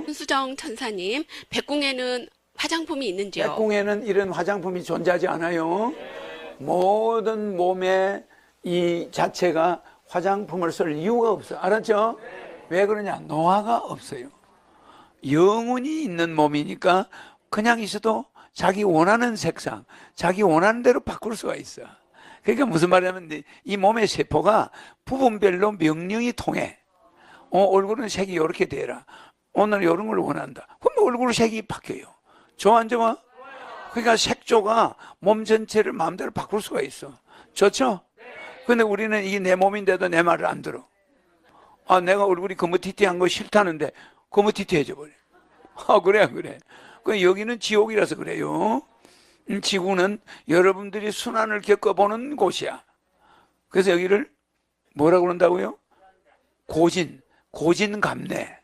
알았죠? 수정 천사님, 백궁에는 화장품이 있는지요? 백궁에는 이런 화장품이 존재하지 않아요. 모든 몸의 이 자체가 화장품을 쓸 이유가 없어. 알았죠? 왜 그러냐? 노화가 없어요. 영혼이 있는 몸이니까 그냥 있어도 자기 원하는 색상, 자기 원하는 대로 바꿀 수가 있어. 그러니까 무슨 말이냐면 이 몸의 세포가 부분별로 명령이 통해. 어, 얼굴은 색이 이렇게 되라. 오늘 이런 걸 원한다. 그럼 얼굴 색이 바뀌어요. 좋아 안 좋아? 그러니까 색조가 몸 전체를 마음대로 바꿀 수가 있어. 좋죠? 근데 우리는 이게 내 몸인데도 내 말을 안 들어. 아, 내가 얼굴이 거무티티한 거 싫다는데 거무티티해져 버려. 아, 그래, 그래. 그 여기는 지옥이라서 그래요. 음, 지구는 여러분들이 순환을 겪어보는 곳이야. 그래서 여기를 뭐라고 그런다고요? 고진, 고진감래.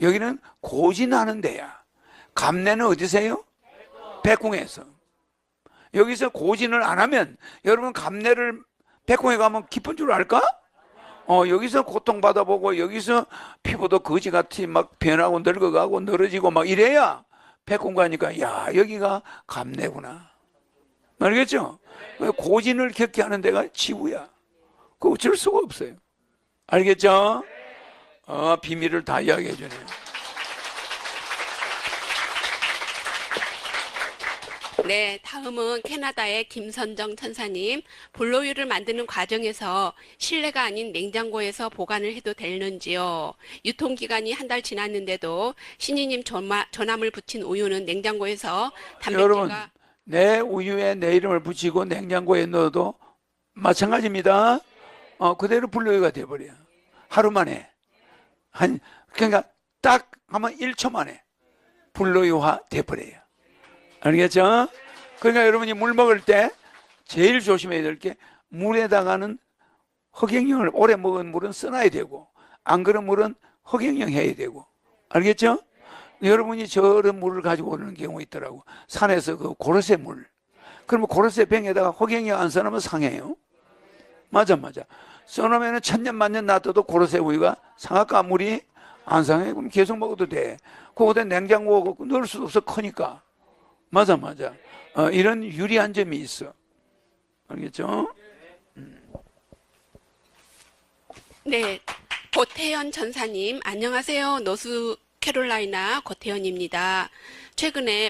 여기는 고진하는 데야. 감래는 어디세요? 백궁에서. 여기서 고진을 안 하면 여러분 감래를 백궁에 가면 기쁜 줄 알까? 어, 여기서 고통받아보고 여기서 피부도 거지같이 막 변하고 늙어가고 늘어지고 막 이래야 백궁 가니까 야 여기가 감래구나. 알겠죠? 고진을 겪게 하는 데가 지구야. 그 어쩔 수가 없어요. 알겠죠? 어, 비밀을 다 이야기해 주네요. 네, 다음은 캐나다의 김선정 천사님. 볼로유를 만드는 과정에서 실내가 아닌 냉장고에서 보관을 해도 되는지요? 유통기간이 한 달 지났는데도 신이님 전마, 전함을 붙인 우유는 냉장고에서 여러분, 내 우유에 내 이름을 붙이고 냉장고에 넣어도 마찬가지입니다. 어, 그대로 분류가 돼버려요. 하루 만에. 한, 그러니까 딱 하면 1초 만에 분류화 돼버려요. 알겠죠? 그러니까 여러분이 물 먹을 때 제일 조심해야 될 게 물에다가는 흑행령을 오래 먹은 물은 써놔야 되고 안 그런 물은 흑행령 해야 되고 알겠죠? 여러분이 저런 물을 가지고 오는 경우 있더라고 산에서 그 고로쇠 물 그러면 고로쇠 병에다가 흑행령 안 써놓으면 상해요 맞아 맞아 써놓으면 천년 만년 놔둬도 고로쇠 우유가 상할까 물이 안 상해. 그럼 계속 먹어도 돼. 그거다 냉장고 넣을 수도 없어 크니까. 맞아 맞아. 어, 이런 유리한 점이 있어. 알겠죠? 네, 고태현 전사님, 안녕하세요. 노스 캐롤라이나 고태현입니다. 최근에